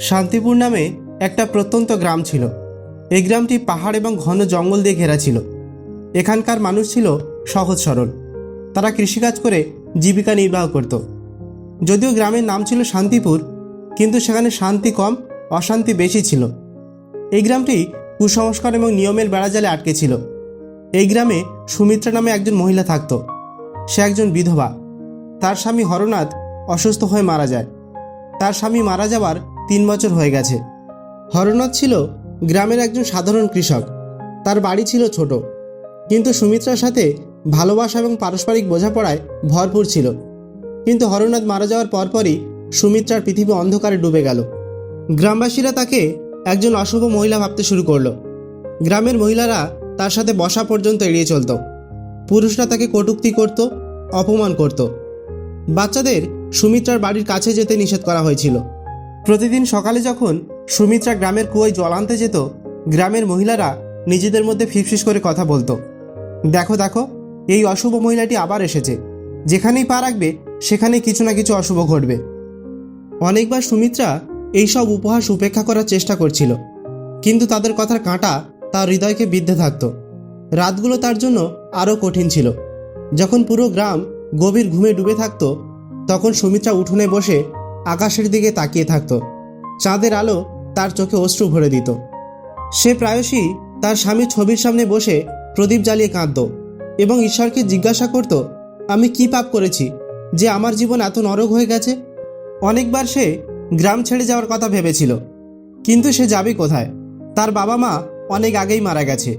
শান্তিপুর নামে একটা প্রত্যন্ত গ্রাম ছিল। এই গ্রামটি পাহাড় এবং ঘন জঙ্গল দিয়ে ঘেরা ছিল। এখানকার মানুষ ছিল সহজ সরল। তারা কৃষিকাজ করে জীবিকা নির্বাহ করত। যদিও গ্রামের নাম ছিল শান্তিপুর, কিন্তু সেখানে শান্তি কম, অশান্তি বেশি ছিল। এই গ্রামটি কুসংস্কার এবং নিয়মের বেড়াজালে আটকে ছিল। এই গ্রামে সুমিত্রা নামে একজন মহিলা থাকত। সে একজন বিধবা। তার স্বামী হরনাথ অসুস্থ হয়ে মারা যায়। তার স্বামী মারা যাবার তিন বছর হয়ে গেছে। হরনাথ ছিল গ্রামের একজন সাধারণ কৃষক। তার বাড়ি ছিল ছোট। কিন্তু সুমিত্রার সাথে ভালোবাসা এবং পারস্পরিক বোঝাপড়ায় ভরপুর ছিল। কিন্তু হরনাথ মারা যাওয়ার পরপরই সুমিত্রার পৃথিবী অন্ধকারে ডুবে গেল। গ্রামবাসীরা তাকে একজন অশুভ মহিলা ভাবতে শুরু করল। গ্রামের মহিলারা তার সাথে বসা পর্যন্ত এড়িয়ে চলত। পুরুষরা তাকে কটূক্তি করত, অপমান করত। বাচ্চাদের সুমিত্রার বাড়ির কাছে যেতে নিষেধ করা হয়েছিল। প্রতিদিন সকালে যখন সুমিত্রা গ্রামের কুয়োয় জল আনতে যেত, গ্রামের মহিলারা নিজেদের মধ্যে ফিসফিস করে কথা বলতো। দেখো দেখো, এই অশুভ মহিলাটি আবার এসেছে। যেখানেই পা রাখবে, সেখানেই কিছু না কিছু অশুভ ঘটবে। অনেকবার সুমিত্রা এইসব উপহাস উপেক্ষা করার চেষ্টা করছিল, কিন্তু তাদের কথার কাঁটা তার হৃদয়কে বিদ্ধে থাকত। রাতগুলো তার জন্য আরও কঠিন ছিল। যখন পুরো গ্রাম গভীর ঘুমে ডুবে থাকত, তখন সুমিত্রা উঠোনে বসে আকাশের দিকে তাকিয়ে থাকত। চাঁদের আলো তার চোখে অশ্রু ভরে দিত। সে প্রায়শই তার স্বামীর ছবির সামনে বসে প্রদীপ জ্বালিয়ে কাঁদত এবং ঈশ্বরকে জিজ্ঞাসা করত, আমি কি পাপ করেছি যে আমার জীবন এত নরক হয়ে গেছে? অনেকবার সে গ্রাম ছেড়ে যাওয়ার কথা ভেবেছিল, কিন্তু সে যাবে কোথায়? তার বাবা মা অনেক আগেই মারা গেছে।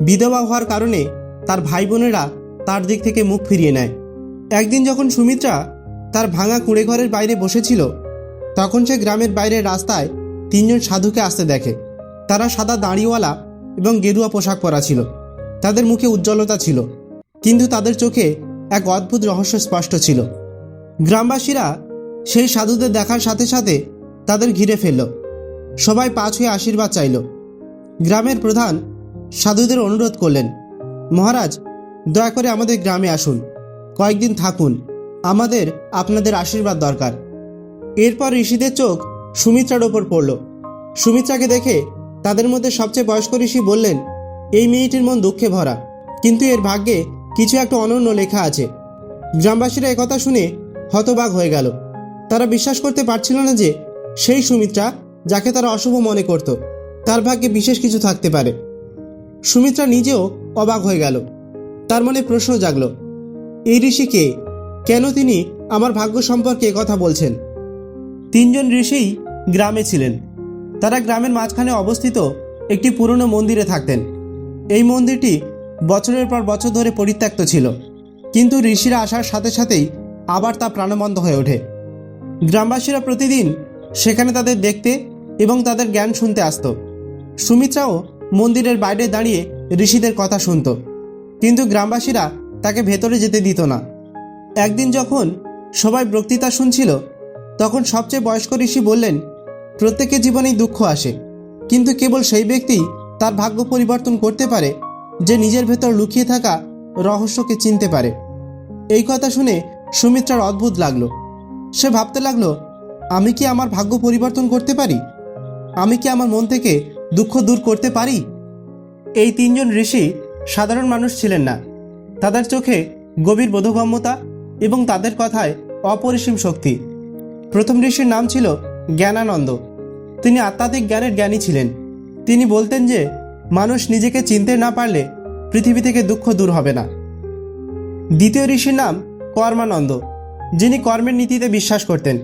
বিধবা হওয়ার কারণে তার ভাই বোনেরা তার দিক থেকে মুখ ফিরিয়ে নেয়। একদিন যখন সুমিত্রা তার ভাঙা কুঁড়ে ঘরের বাইরে বসেছিল। তখন সে গ্রামের বাইরের রাস্তায় তিনজন সাধুকে আসতে দেখে। তারা সাদা দাঁড়িওয়ালা এবং গেরুয়া পোশাক পরা ছিল। তাদের মুখে উজ্জ্বলতা ছিল। কিন্তু তাদের চোখে এক অদ্ভুত রহস্য স্পষ্ট ছিল। গ্রামবাসীরা সেই সাধুদের দেখার সাথে সাথে তাদের ঘিরে ফেলল। সবাই পাঁচ হয়ে আশীর্বাদ চাইল। গ্রামের প্রধান সাধুদের অনুরোধ করলেন, মহারাজ, দয়া করে আমাদের গ্রামে আসুন। কয়েকদিন থাকুন। আমাদের, আপনাদের আশীর্বাদ দরকার। এরপর ঋষিদের চোখ সুমিত্রার ওপর পড়ল। সুমিত্রাকে দেখে তাদের মধ্যে সবচেয়ে বয়স্ক ঋষি বললেন, এই মেয়েটির মন দুঃখে ভরা। কিন্তু এর ভাগ্যে কিছু একটা অনন্য লেখা আছে। গ্রামবাসীরা একথা শুনে হতবাক হয়ে গেল। তারা বিশ্বাস করতে পারছিল না যে সেই সুমিত্রা যাকে তারা অশুভ মনে করত, তার ভাগ্যে বিশেষ কিছু থাকতে পারে। সুমিত্রা নিজেও অবাক হয়ে গেল। তার মনে প্রশ্ন জাগল, এই ঋষি কে? কেন তিনি আমার ভাগ্য সম্পর্কে কথা বলছেন? তিনজন ঋষিই গ্রামে ছিলেন। তারা গ্রামের মাঝখানে অবস্থিত একটি পুরনো মন্দিরে থাকতেন। এই মন্দিরটি বছরের পর বছর ধরে পরিত্যক্ত ছিল। কিন্তু ঋষিরা আসার সাথে সাথেই আবার তা প্রাণবন্ধ হয়ে ওঠে। গ্রামবাসীরা প্রতিদিন সেখানে তাদের দেখতে এবং তাদের জ্ঞান শুনতে আসতো। সুমিত্রাও মন্দিরের বাইরে দাঁড়িয়ে ঋষিদের কথা শুনত। কিন্তু গ্রামবাসীরা তাকে ভেতরে যেতে দিত না। একদিন যখন সবাই বক্তৃতা শুনছিল, তখন সবচেয়ে বয়স্ক ঋষি বললেন, প্রত্যেকের জীবনেই দুঃখ আসে, কিন্তু কেবল সেই ব্যক্তি তার ভাগ্য পরিবর্তন করতে পারে যে নিজের ভেতর লুকিয়ে থাকা রহস্যকে চিনতে পারে। এই কথা শুনে সুমিত্রার অদ্ভুত লাগল। সে ভাবতে লাগল, আমি কি আমার ভাগ্য পরিবর্তন করতে পারি? আমি কি আমার মন থেকে দুঃখ দূর করতে পারি? এই তিনজন ঋষি সাধারণ মানুষ ছিলেন না। তাদের চোখে গভীর বোধগম্যতা এবং তাদের কথায় অপরিসীম শক্তি। প্রথম ঋষির নাম ছিল জ্ঞানানন্দ। তিনি আধ্যাত্মিক জ্ঞানের জ্ঞানী ছিলেন। তিনি বলতেন যে, মানুষ নিজেকে চিনতে না পারলে পৃথিবী থেকে দুঃখ দূর হবে না। দ্বিতীয় ঋষির নাম কর্মানন্দ, যিনি কর্মের নীতিতে বিশ্বাস করতেন।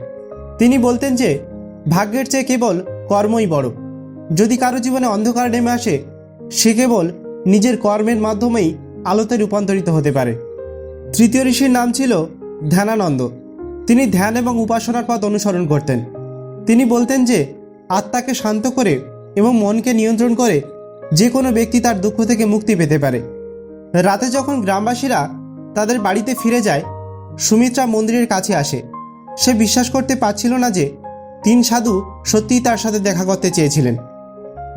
তিনি বলতেন যে, ভাগ্যের চেয়ে কেবল কর্মই বড়। যদি কারও জীবনে অন্ধকার নেমে আসে, সে কেবল নিজের কর্মের মাধ্যমেই আলোতে রূপান্তরিত হতে পারে। তৃতীয় ঋষির নাম ছিল ধ্যানানন্দ। তিনি ধ্যান এবং উপাসনার পথ অনুসরণ করতেন। তিনি বলতেন যে, আত্মাকে শান্ত করে এবং মনকে নিয়ন্ত্রণ করে যে কোনো ব্যক্তি তার দুঃখ থেকে মুক্তি পেতে পারে। রাতে যখন গ্রামবাসীরা তাদের বাড়িতে ফিরে যায়, সুমিত্রা মন্দিরের কাছে আসে। সে বিশ্বাস করতে পারছিল না যে, তিন সাধু সত্যিই তার সাথে দেখা করতে চেয়েছিলেন।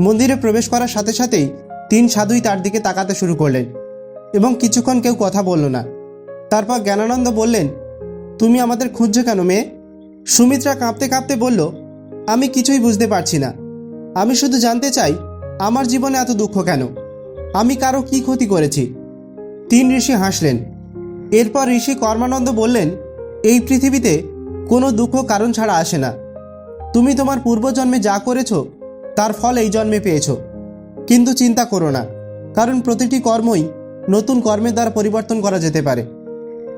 মন্দিরে প্রবেশ করার সাথে সাথেই তিন সাধুই তার দিকে তাকাতে শুরু করলেন এবং কিছুক্ষণ কেউ কথা বলল না। তারপর জ্ঞানানন্দ বললেন, তুমি আমাদের খুঁজছো কেন মেয়ে? সুমিত্রা কাঁপতে কাঁপতে বলল, আমি কিছুই বুঝতে পারছি না। আমি শুধু জানতে চাই, আমার জীবনে এত দুঃখ কেন? আমি কারও কি ক্ষতি করেছি? তিন ঋষি হাসলেন। এরপর ঋষি কর্মানন্দ বললেন, এই পৃথিবীতে কোনো দুঃখ কারণ ছাড়া আসে না। তুমি তোমার পূর্বজন্মে যা করেছ, তার ফল এই জন্মে পেয়েছ। কিন্তু চিন্তা করো না, কারণ প্রতিটি কর্মই নতুন কর্মের দ্বারা পরিবর্তন করা যেতে পারে।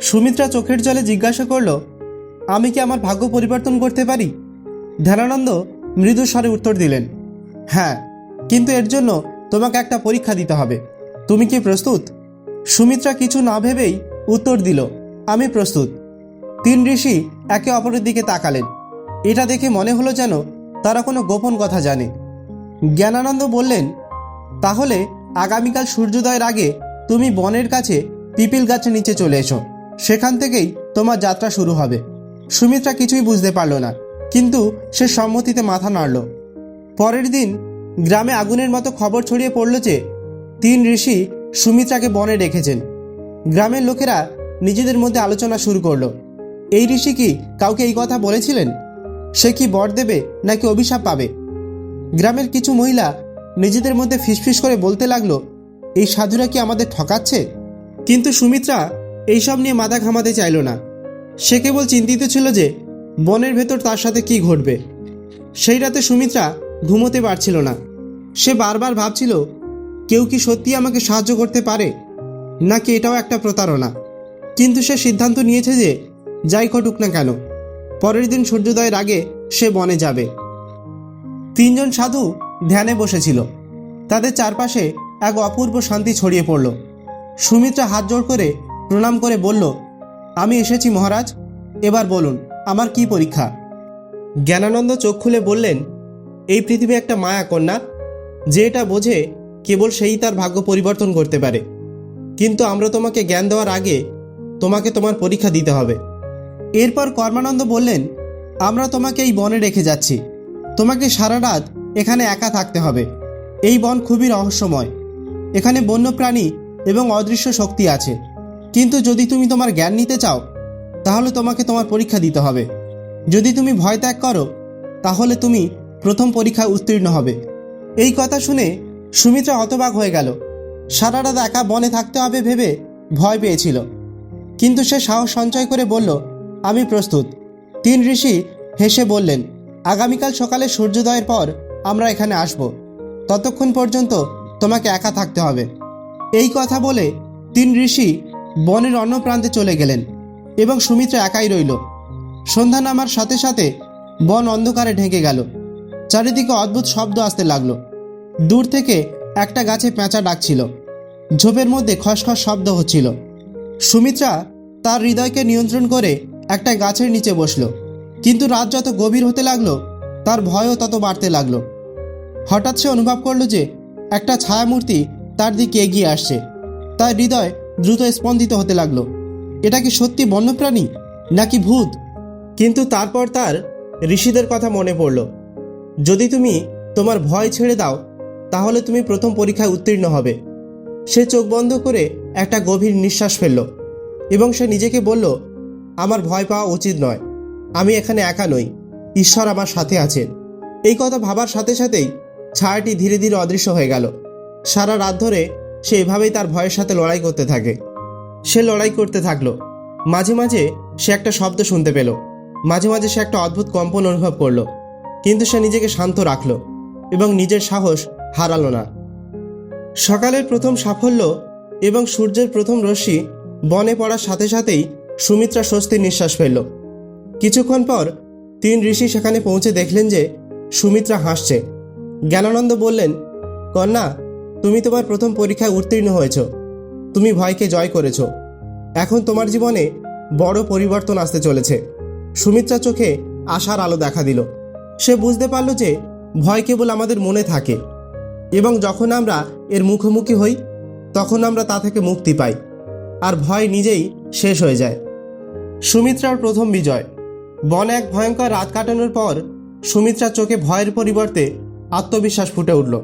সুমিত্রা চোখের জলে জিজ্ঞাসা করল, আমি কি আমার ভাগ্য পরিবর্তন করতে পারি? ধ্যানানন্দ মৃদু স্বরে উত্তর দিলেন হ্যাঁ কিন্তু এর জন্য তোমাকে একটা পরীক্ষা দিতে হবে। তুমি কি প্রস্তুত? সুমিত্রা কিছু না ভেবেই উত্তর দিল, আমি প্রস্তুত। তিন ঋষি একে অপরের দিকে তাকালেন। এটা দেখে মনে হলো যেন তারা কোনো গোপন কথা জানে। জ্ঞানানন্দ বললেন, তাহলে আগামীকাল সূর্যোদয়ের আগে তুমি বনের কাছে পিপিল গাছের নিচে চলে এসো। সেখান থেকেই তোমার যাত্রা শুরু হবে। সুমিত্রা কিছুই বুঝতে পারল না, কিন্তু সে সম্মতিতে মাথা নাড়ল। পরের দিন গ্রামে আগুনের মতো খবর ছড়িয়ে পড়ল যে তিন ঋষি সুমিত্রাকে বনে রেখেছেন। গ্রামের লোকেরা নিজেদের মধ্যে আলোচনা শুরু করল, এই ঋষি কি কাউকে এই কথা বলেছিলেন? সে কি বর দেবে নাকি অভিশাপ পাবে? গ্রামের কিছু মহিলা নিজেদের মধ্যে ফিসফিস করে বলতে লাগল, এই সাধুরা কি আমাদের ঠকাচ্ছে? কিন্তু সুমিত্রা এইসব নিয়ে মাথা ঘামাতে চাইল না। সে কেবল চিন্তিত ছিল যে, বনের ভেতর তার সাথে কি ঘটবে। সেই রাতে সুমিত্রা ঘুমোতে পারছিল না। সে বারবার ভাবছিল, কেউ কি সত্যি আমাকে সাহায্য করতে পারে? নাকি এটাও একটা প্রতারণা? কিন্তু সে সিদ্ধান্ত নিয়েছে যে, যাই ঘটুক না কেন, পরের দিন সূর্যোদয়ের আগে সে বনে যাবে। তিনজন সাধু ধ্যানে বসেছিল। তাদের চারপাশে এক অপূর্ব শান্তি ছড়িয়ে পড়ল। সুমিত্রা হাত জোড় করে প্রণাম করে বলল, আমি এসেছি মহারাজ, এবার বলুন, আমার কি পরীক্ষা? জ্ঞানানন্দ চোখ খুলে বললেন, এই পৃথিবী একটা মায়া কন্যা, যে এটা বোঝে কেবল সেই তার ভাগ্য পরিবর্তন করতে পারে। কিন্তু আমরা তোমাকে জ্ঞান দেওয়ার আগে তোমাকে তোমার পরীক্ষা দিতে হবে। এরপর কর্মানন্দ বললেন, আমরা তোমাকে এই বনে রেখে যাচ্ছি। তোমাকে সারা রাত এখানে একা থাকতে হবে। এই বন খুবই রহস্যময়। এখানে বন্যপ্রাণী এবং অদৃশ্য শক্তি আছে। কিন্তু যদি তুমি তোমার জ্ঞান নিতে চাও, তাহলে তোমাকে তোমার পরীক্ষা দিতে হবে। যদি তুমি ভয় ত্যাগ করো, তাহলে তুমি প্রথম পরীক্ষায় উত্তীর্ণ হবে। এই কথা শুনে সুমিত্রা হতবাক হয়ে গেল। সারা একা বনে থাকতে হবে ভেবে ভয় পেয়েছিল। কিন্তু সে সাহস সঞ্চয় করে বলল, আমি প্রস্তুত। তিন ঋষি হেসে বললেন, আগামীকাল সকালে সূর্যোদয়ের পর আমরা এখানে আসব। ততক্ষণ পর্যন্ত তোমাকে একা থাকতে হবে। এই কথা বলে তিন ঋষি বনের অন্য প্রান্তে চলে গেলেন এবং সুমিত্রা একাই রইল। সন্ধ্যা নামার সাথে সাথে বন অন্ধকারে ঢেকে গেল। চারিদিকে অদ্ভুত শব্দ আসতে লাগল। দূর থেকে একটা গাছে পেঁচা ডাকছিল। ঝোপের মধ্যে খসখস শব্দ হচ্ছিল। সুমিত্রা তার হৃদয়কে নিয়ন্ত্রণ করে একটা গাছের নিচে বসল। কিন্তু রাত যত গভীর হতে লাগল, তার ভয়ও তত বাড়তে লাগল। হঠাৎ সে অনুভব করল যে একটা ছায়ামূর্তি তার দিকে এগিয়ে আসছে। তার হৃদয় দ্রুত স্পন্দিত হতে লাগল। এটা কি সত্যি বন্যপ্রাণী, নাকি ভূত? কিন্তু তারপর তার ঋষিদের কথা মনে পড়ল। যদি তুমি তোমার ভয় ছেড়ে দাও, তাহলে তুমি প্রথম পরীক্ষায় উত্তীর্ণ হবে। সে চোখ বন্ধ করে একটা গভীর নিঃশ্বাস ফেলল এবং সে নিজেকে বলল, আমার ভয় পাওয়া উচিত নয়। আমি এখানে একা নই। ঈশ্বর আমার সাথে আছেন। এই কথা ভাবার সাথে সাথেই ছায়াটি ধীরে ধীরে অদৃশ্য হয়ে গেল। সারা রাত ধরে সে এভাবেই তার ভয়ের সাথে লড়াই করতে থাকে। সে লড়াই করতে থাকল। মাঝে মাঝে সে একটা শব্দ শুনতে পেল। মাঝে মাঝে সে একটা অদ্ভুত কম্পন অনুভব করল। কিন্তু সে নিজেকে শান্ত রাখল এবং নিজের সাহস হারালো না। সকালের প্রথম সাফল্য এবং সূর্যের প্রথম রশ্মি বনে পড়ার সাথে সাথেই সুমিত্রা স্বস্তির নিঃশ্বাস ফেলল। কিছুক্ষণ পর তিন ঋষি সেখানে পৌঁছে দেখলেন যে সুমিত্রা হাসছে। জ্ঞানানন্দ বললেন, কন্যা তুমি তোমার প্রথম পরীক্ষায় উত্তীর্ণ হয়েছ। তুমি ভয়কে জয় করেছ। এখন তোমার জীবনে বড় পরিবর্তন আসতে চলেছে। সুমিত্রা চোখে আশার আলো দেখা দিল। সে বুঝতে পারল যে ভয় কেবল আমাদের মনে থাকে এবং যখন আমরা এর মুখোমুখি হই, তখন আমরা তা থেকে মুক্তি পাই আর ভয় নিজেই শেষ হয়ে যায়। সুমিত্রার প্রথম বিজয়। বনে এক ভয়ঙ্কর রাত কাটানোর পর সুমিত্রার চোখে ভয়ের পরিবর্তে আত্মবিশ্বাস ফুটে উঠল।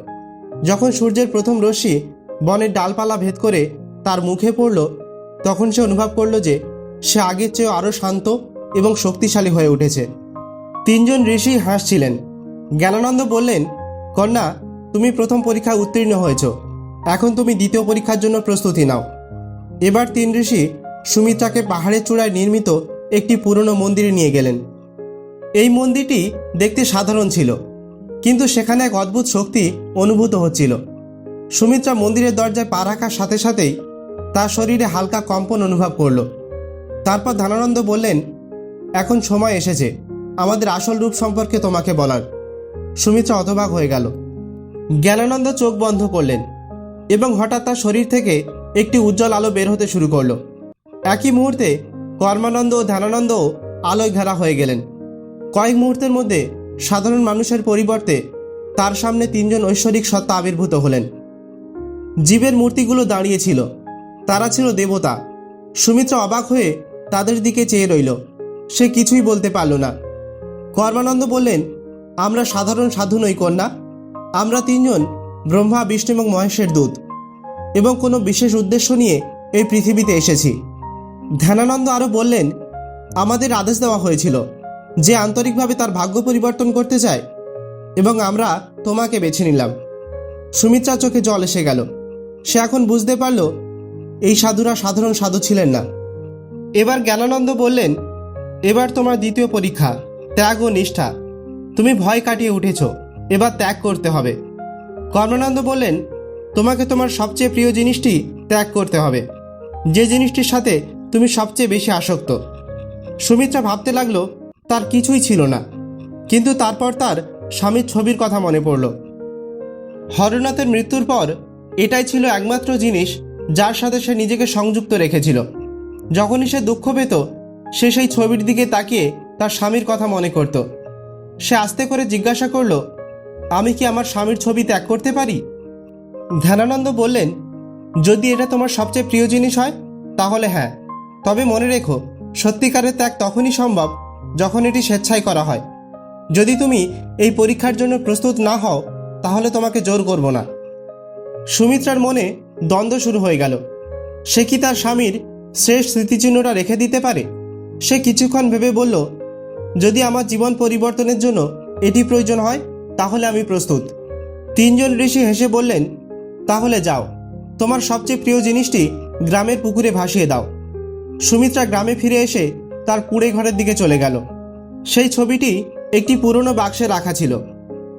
যখন সূর্যের প্রথম রশ্মি বনের ডালপালা ভেদ করে তার মুখে পড়ল, তখন সে অনুভব করল যে সে আগের চেয়েও আরও শান্ত এবং শক্তিশালী হয়ে উঠেছে। তিনজন ঋষি হাসছিলেন। জ্ঞানানন্দ বললেন, কন্যা, তুমি প্রথম পরীক্ষায় উত্তীর্ণ হয়েছ। এখন তুমি দ্বিতীয় পরীক্ষার জন্য প্রস্তুতি নাও। এবার তিন ঋষি সুমিত্রাকে পাহাড়ের চূড়ায় নির্মিত একটি পুরনো মন্দিরে নিয়ে গেলেন। এই মন্দিরটি দেখতে সাধারণ ছিল। কিন্তু সেখানে এক অদ্ভুত শক্তি অনুভূত হচ্ছিল। সুমিত্রা মন্দিরের দরজায় পা রাখার সাথে সাথেই তার শরীরে হালকা কম্পন অনুভব করল। তারপর ধানানন্দ বললেন, এখন সময় এসেছে। আমাদের আসল রূপ সম্পর্কে তোমাকে বলার। সুমিত্রা অতবাক হয়ে গেল। জ্ঞানানন্দ চোখ বন্ধ করলেন এবং হঠাৎ তার শরীর থেকে একটি উজ্জ্বল আলো বের হতে শুরু করল। একই মুহূর্তে কর্মানন্দ ও ধ্যানানন্দও আলোয় ঘেরা হয়ে গেলেন। কয়েক মুহূর্তের মধ্যে সাধারণ মানুষের পরিবর্তে তার সামনে তিনজন ঐশ্বরিক সত্তা আবির্ভূত হলেন। জীবের মূর্তিগুলো দাঁড়িয়েছিল। তারা ছিল দেবতা। সুমিত্রা অবাক হয়ে তাদের দিকে চেয়ে রইল। সে কিছুই বলতে পারল না। কর্মানন্দ বললেন, আমরা সাধারণ সাধু নই, কন্যা। আমরা তিনজন ব্রহ্মা, বিষ্ণু এবং মহেশের দূত এবং কোনো বিশেষ উদ্দেশ্য নিয়ে এই পৃথিবীতে এসেছি। ধ্যানানন্দ আরও বললেন, আমাদের আদেশ দেওয়া হয়েছিল। যে আন্তরিকভাবে তার ভাগ্য পরিবর্তন করতে চায়, এবং আমরা তোমাকে বেছে নিলাম। সুমিত্রা চোখে জল এসে গেল। সে এখন বুঝতে পারল, এই সাধুরা সাধারণ সাধু ছিলেন না। এবার জ্ঞানানন্দ বললেন, এবার তোমার দ্বিতীয় পরীক্ষা, ত্যাগ ও নিষ্ঠা। তুমি ভয় কাটিয়ে উঠেছ, এবার ত্যাগ করতে হবে। কর্মানন্দ বললেন, তোমাকে তোমার সবচেয়ে প্রিয় জিনিসটি ত্যাগ করতে হবে। যে জিনিসটির সাথে তুমি সবচেয়ে বেশি আসক্ত। সুমিত্রা ভাবতে লাগল তার কিছুই ছিল না। কিন্তু তারপর তার স্বামীর ছবির কথা মনে পড়ল। হরনাথের মৃত্যুর পর এটাই ছিল একমাত্র জিনিস যার সাথে সে নিজেকে সংযুক্ত রেখেছিল। যখনই সে দুঃখ পেত, সে সেই ছবির দিকে তাকিয়ে তার স্বামীর কথা মনে করত। সে আস্তে করে জিজ্ঞাসা করল, আমি কি আমার স্বামীর ছবি ত্যাগ করতে পারি? ধ্যানানন্দ বললেন, যদি এটা তোমার সবচেয়ে প্রিয় জিনিস হয়, তাহলে হ্যাঁ। তবে মনে রেখো, সত্যিকারের ত্যাগ তখনই সম্ভব যখন এটি স্বেচ্ছায় করা হয়। যদি তুমি এই পরীক্ষার জন্য প্রস্তুত না হও, তাহলে তোমাকে জোর করব না। সুমিত্রার মনে দ্বন্দ্ব শুরু হয়ে গেল। সে কি তার স্বামীর শেষ স্মৃতিচিহ্নটা রেখে দিতে পারে? সে কিছুক্ষণ ভেবে বলল, যদি আমার জীবন পরিবর্তনের জন্য এটি প্রয়োজন হয়, তাহলে আমি প্রস্তুত। তিনজন ঋষি হেসে বললেন, তাহলে যাও। তোমার সবচেয়ে প্রিয় জিনিসটি গ্রামের পুকুরে ভাসিয়ে দাও। সুমিত্রা গ্রামে ফিরে এসে তার কুড়ে ঘরের দিকে চলে গেল। সেই ছবিটি একটি পুরনো বাক্সে রাখা ছিল।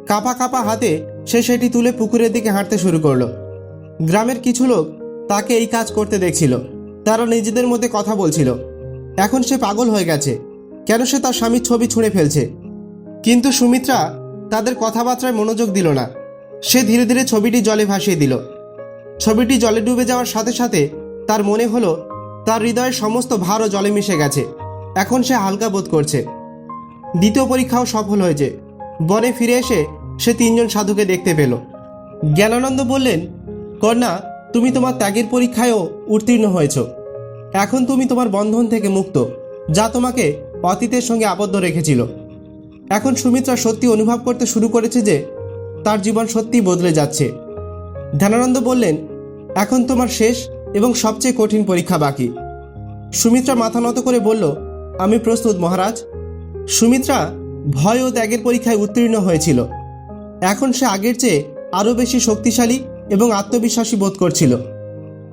কাপা কাপা হাতে সে সেটি তুলে পুকুরের দিকে হাঁটতে শুরু করল। গ্রামের কিছু লোক তাকে এই কাজ করতে দেখছিল। তারা নিজেদের মধ্যে কথা বলছিল। এখন সে পাগল হয়ে গেছে। কেন সে তার স্বামীর ছবি ছুঁড়ে ফেলছে? কিন্তু সুমিত্রা তাদের কথাবার্তায় মনোযোগ দিল না। সে ধীরে ধীরে ছবিটি জলে ভাসিয়ে দিল। ছবিটি জলে ডুবে যাওয়ার সাথে সাথে তার মনে হলো, তার হৃদয়ের সমস্ত ভারও জলে মিশে গেছে। এখন সে হালকা বোধ করছে। দ্বিতীয় পরীক্ষাও সফল হয়েছে। বনে ফিরে এসে সে তিনজন সাধুকে দেখতে পেল। জ্ঞানানন্দ বললেন, কন্যা, তুমি তোমার ত্যাগের পরীক্ষায়ও উত্তীর্ণ হয়েছ। এখন তুমি তোমার বন্ধন থেকে মুক্ত, যা তোমাকে অতীতের সঙ্গে আবদ্ধ রেখেছিল। এখন সুমিত্রা সত্যি অনুভব করতে শুরু করেছে যে তার জীবন সত্যি বদলে যাচ্ছে। ধ্যানানন্দ বললেন, এখন তোমার শেষ এবং সবচেয়ে কঠিন পরীক্ষা বাকি। সুমিত্রা মাথা নত করে বলল আমি প্রস্তুত, মহারাজ। সুমিত্রা ভয় ও ত্যাগের পরীক্ষায় উত্তীর্ণ হয়েছিল। এখন সে আগের চেয়ে আরও বেশি শক্তিশালী এবং আত্মবিশ্বাসী বোধ করছিল।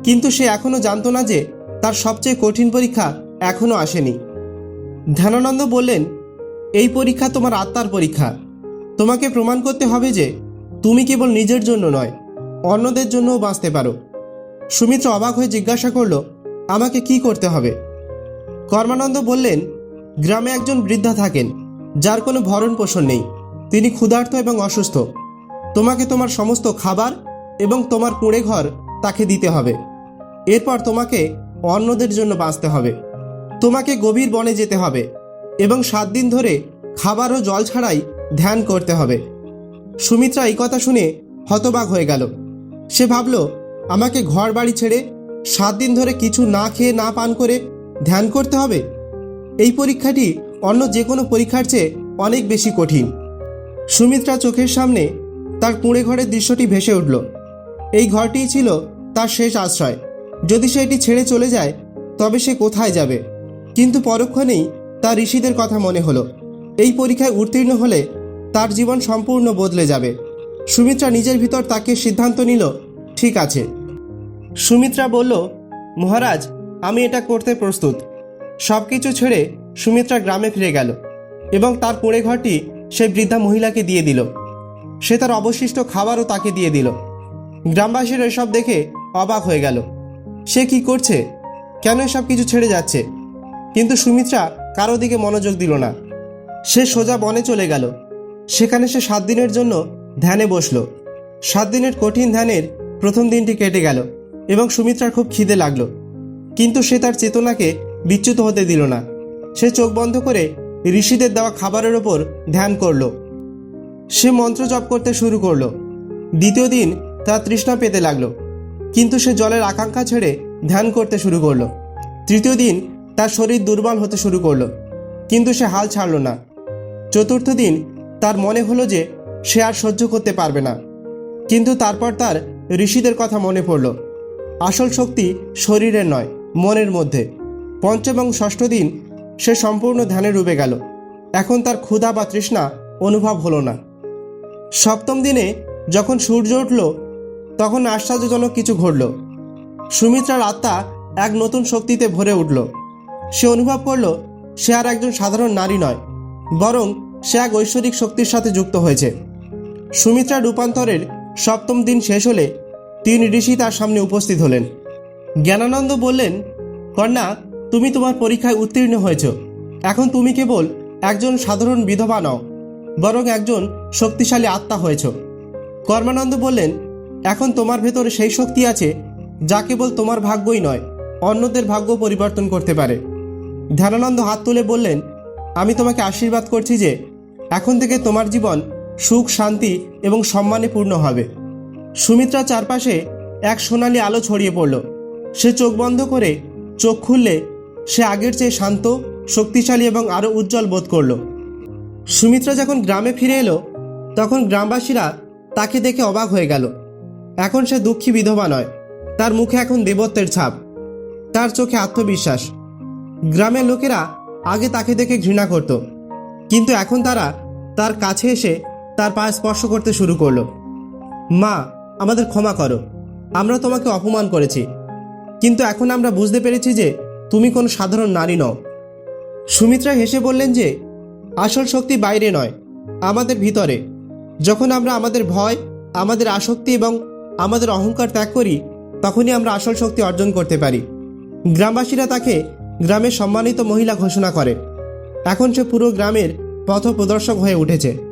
কিন্তু সে এখনও জানতো না যে তার সবচেয়ে কঠিন পরীক্ষা এখনও আসেনি। ধ্যানানন্দ বললেন, এই পরীক্ষা তোমার আত্মার পরীক্ষা। তোমাকে প্রমাণ করতে হবে যে তুমি কেবল নিজের জন্য নয়, অন্যদের জন্যও বাঁচতে পারো। সুমিত্রা অবাক হয়ে জিজ্ঞাসা করল, আমাকে কি করতে হবে? কর্মানন্দ বললেন, গ্রামে একজন বৃদ্ধা থাকেন, যার কোনো ভরণ পোষণ নেই। তিনি ক্ষুধার্ত এবং অসুস্থ। তোমাকে তোমার সমস্ত খাবার এবং তোমার কুঁড়ে ঘর তাকে দিতে হবে। এরপর তোমাকে অন্যদের জন্য বাঁচতে হবে। তোমাকে গভীর বনে যেতে হবে এবং সাত দিন ধরে খাবার ও জল ছাড়াই ধ্যান করতে হবে সুমিত্রা এই কথা শুনে হতবাক হয়ে গেল। সে ভাবল, আমাকে ঘর বাড়ি ছেড়ে সাত দিন ধরে কিছু না খেয়ে না পান করে ধ্যান করতে হবে। এই পরীক্ষাটি অন্য যে কোনো পরীক্ষার চেয়ে অনেক বেশি কঠিন। সুমিত্রা চোখের সামনে তার কুঁড়ে ঘরের দৃশ্যটি ভেসে উঠল। এই ঘরটিই ছিল তার শেষ আশ্রয়। যদি সে এটি ছেড়ে চলে যায়, তবে সে কোথায় যাবে? কিন্তু পরক্ষণেই তার ঋষিদের কথা মনে হলো। এই পরীক্ষায় উত্তীর্ণ হলে তার জীবন সম্পূর্ণ বদলে যাবে। সুমিত্রা নিজের ভিতর তাকে সিদ্ধান্ত নিল, ঠিক আছে। সুমিত্রা বলল, মহারাজ আমি এটা করতে প্রস্তুত। সব কিছু ছেড়ে সুমিত্রা গ্রামে ফিরে গেল এবং তার পোড়ে ঘরটি সে বৃদ্ধা মহিলাকে দিয়ে দিল। সে তার অবশিষ্ট খাবারও তাকে দিয়ে দিল। গ্রামবাসীরা এসব দেখে অবাক হয়ে গেল। সে কি করছে? কেন এসব কিছু ছেড়ে যাচ্ছে? কিন্তু সুমিত্রা কারও দিকে মনোযোগ দিল না। সে সোজা বনে চলে গেল। সেখানে সে সাত দিনের জন্য ধ্যানে বসল। সাত দিনের কঠিন ধ্যানের প্রথম দিনটি কেটে গেল এবং সুমিত্রার খুব খিদে লাগল। কিন্তু সে তার চেতনাকে বিচ্যুত হতে দিল না। সে চোখ বন্ধ করে ঋষিদের দেওয়া খাবারের ওপর ধ্যান করল। সে মন্ত্র জপ করতে শুরু করল। দ্বিতীয় দিন তার তৃষ্ণা পেতে লাগল। কিন্তু সে জলের আকাঙ্ক্ষা ছেড়ে ধ্যান করতে শুরু করল। তৃতীয় দিন তার শরীর দুর্বল হতে শুরু করল, কিন্তু সে হাল ছাড়ল না। চতুর্থ দিন তার মনে হলো যে সে আর সহ্য করতে পারবে না। কিন্তু তারপর তার ঋষিদের কথা মনে পড়ল। আসল শক্তি শরীরের নয়। মনের মধ্যে। পঞ্চম এবং ষষ্ঠ দিন সে সম্পূর্ণ ধ্যানে ডুবে গেল। এখন তার ক্ষুধা বা তৃষ্ণা অনুভব হলো না। সপ্তম দিনে যখন সূর্য উঠল, তখন আশ্চর্যজনক কিছু ঘটল। সুমিত্রার আত্মা এক নতুন শক্তিতে ভরে উঠল। সে অনুভব করল, সে আর একজন সাধারণ নারী নয়, বরং সে এক ঐশ্বরিক শক্তির সাথে যুক্ত হয়েছে। সুমিত্রা রূপান্তরের সপ্তম দিন শেষ হলে তিন ঋষি তার সামনে উপস্থিত হলেন। জ্ঞানানন্দ বললেন, কন্যা, তুমি তোমার পরীক্ষায় উত্তীর্ণ হয়েছ। এখন তুমি কেবল একজন সাধারণ বিধবা নও, বরং একজন শক্তিশালী আত্মা হয়েছ। কর্মানন্দ বললেন, এখন তোমার ভেতরে সেই শক্তি আছে, যা কেবল তোমার ভাগ্যই নয়, অন্যদের ভাগ্য পরিবর্তন করতে পারে। ধ্যানানন্দ হাত তুলে বললেন, আমি তোমাকে আশীর্বাদ করছি যে এখন থেকে তোমার জীবন সুখ, শান্তি এবং সম্মানে পূর্ণ হবে। সুমিত্রা চারপাশে এক সোনালি আলো ছড়িয়ে পড়ল। সে চোখ বন্ধ করে চোখ খুললে সে আগের চেয়ে শান্ত, শক্তিশালী এবং আরও উজ্জ্বল বোধ করল। সুমিত্রা যখন গ্রামে ফিরে এলো, তখন গ্রামবাসীরা তাকে দেখে অবাক হয়ে গেল। এখন সে দুঃখী বিধবা নয়, তার মুখে এখন দেবত্বের ছাপ, তার চোখে আত্মবিশ্বাস। গ্রামের লোকেরা আগে তাকে দেখে ঘৃণা করত, কিন্তু এখন তারা তার কাছে এসে তার পায়ে স্পর্শ করতে শুরু করল। মা, আমাদের ক্ষমা করো, আমরা তোমাকে অপমান করেছি কিন্তু এখন আমরা বুঝতে পেরেছি যে তুমি কোনো সাধারণ নারী নও। সুমিত্রা হেসে বললেন যে, আসল শক্তি বাইরে নয়, আমাদের ভিতরে। যখন আমরা আমাদের ভয়, আমাদের আসক্তি এবং আমাদের অহংকার ত্যাগ করি, তখনই আমরা আসল শক্তি অর্জন করতে পারি। গ্রামবাসীরা তাকে গ্রামের সম্মানিত মহিলা ঘোষণা করে। এখন সে পুরো গ্রামের পথ প্রদর্শক হয়ে উঠেছে।